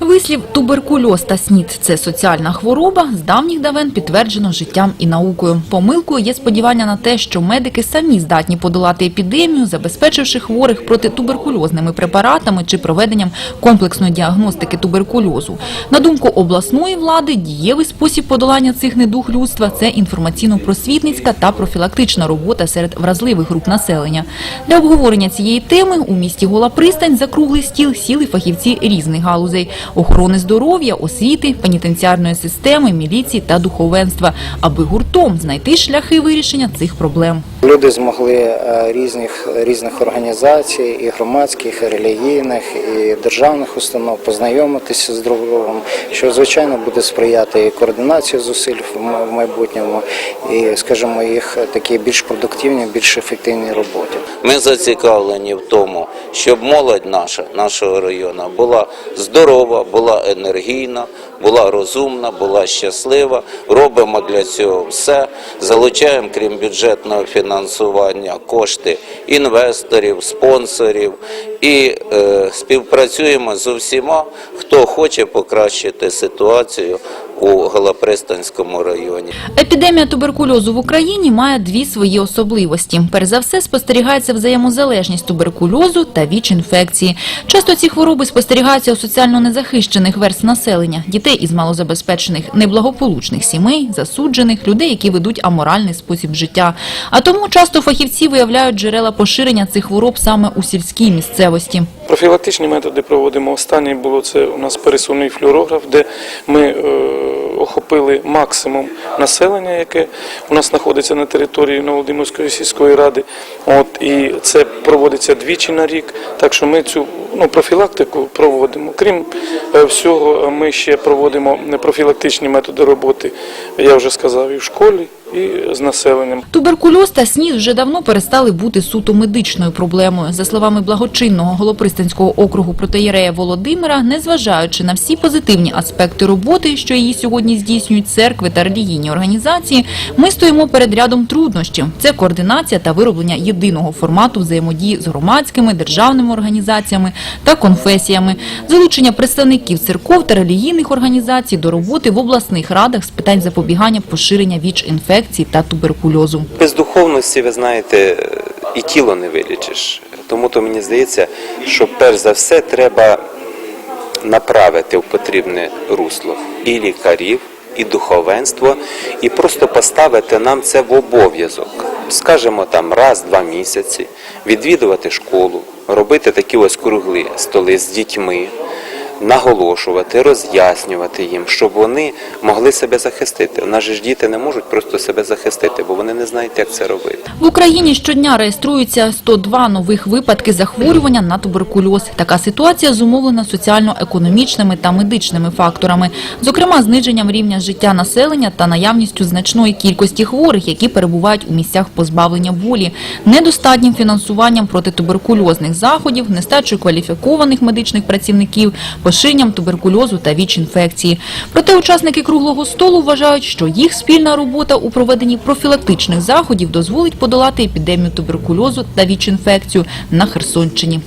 Вислів туберкульоз та СНІД – це соціальна хвороба, з давніх давен підтверджено життям і наукою. Помилкою є сподівання на те, що медики самі здатні подолати епідемію, забезпечивши хворих протитуберкульозними препаратами чи проведенням комплексної діагностики туберкульозу. На думку обласної влади, дієвий спосіб подолання цих недуг людства – це інформаційно-просвітницька та профілактична робота серед вразливих груп населення. Для обговорення цієї теми у місті Гола Пристань за круглий стіл сіли фахівці різних галузей – охорони здоров'я, освіти, пенітенціарної системи, міліції та духовенства, аби гуртом знайти шляхи вирішення цих проблем. Люди змогли е, різних різних організацій, і громадських, і релігійних, і державних установ познайомитися з друг другом, що звичайно буде сприяти і координації зусиль в майбутньому, і скажімо, їх такій більш продуктивній, більш ефективній роботі. Ми зацікавлені в тому, щоб молодь наша, нашого району, була здорова, була енергійна, була розумна, була щаслива. Робимо для цього все. Залучаємо, крім бюджетного фінансування, кошти інвесторів, спонсорів і е, співпрацюємо з усіма, хто хоче покращити ситуацію у Голопристанському районі. Епідемія туберкульозу в Україні має дві свої особливості. Перш за все, спостерігається взаємозалежність туберкульозу та ВІЧ-інфекції. Часто ці хвороби спостерігаються у соціально незахищених верств населення, дітей із малозабезпечених, неблагополучних сімей, засуджених, людей, які ведуть аморальний спосіб життя. А тому часто фахівці виявляють джерела поширення цих хвороб саме у сільській місцевості. Профілактичні методи проводимо. Останній було це у нас пересувний флюорограф, де ми е, охопили максимум населення, яке у нас знаходиться на території Новолодимирської сільської ради. От і це проводиться двічі на рік. Так що ми цю ну, профілактику проводимо. Крім е, всього, ми ще проводимо профілактичні методи роботи. Я вже сказав і в школі, і з населенням. Туберкульоз та СНІД вже давно перестали бути суто медичною проблемою. За словами благочинного Голопристанського округу протиєрея Володимира, незважаючи на всі позитивні аспекти роботи, що її сьогодні здійснюють церкви та релігійні організації, ми стоїмо перед рядом труднощів. Це координація та вироблення єдиного формату взаємодії з громадськими, державними організаціями та конфесіями, залучення представників церков та релігійних організацій до роботи в обласних радах з питань запобігання поширення ВІЧ-інфекцій та туберкульозу. Без духовності, ви знаєте, і тіло не вилічиш. Тому то мені здається, що перш за все треба направити в потрібне русло і лікарів, і духовенство, і просто поставити нам це в обов'язок. Скажімо, там раз-два місяці, відвідувати школу, робити такі ось кругли столи з дітьми, наголошувати, роз'яснювати їм, щоб вони могли себе захистити. У ж діти не можуть просто себе захистити, бо вони не знають, як це робити. В Україні щодня реєструється 102 нових випадки захворювання на туберкульоз. Така ситуація зумовлена соціально-економічними та медичними факторами, зокрема зниженням рівня життя населення та наявністю значної кількості хворих, які перебувають у місцях позбавлення волі, недостатнім фінансуванням протитуберкульозних заходів, нестачою кваліфікованих медичних працівників, поширенням туберкульозу та ВІЧ-інфекції. Проте учасники круглого столу вважають, що їх спільна робота у проведенні профілактичних заходів дозволить подолати епідемію туберкульозу та ВІЧ-інфекцію на Херсонщині.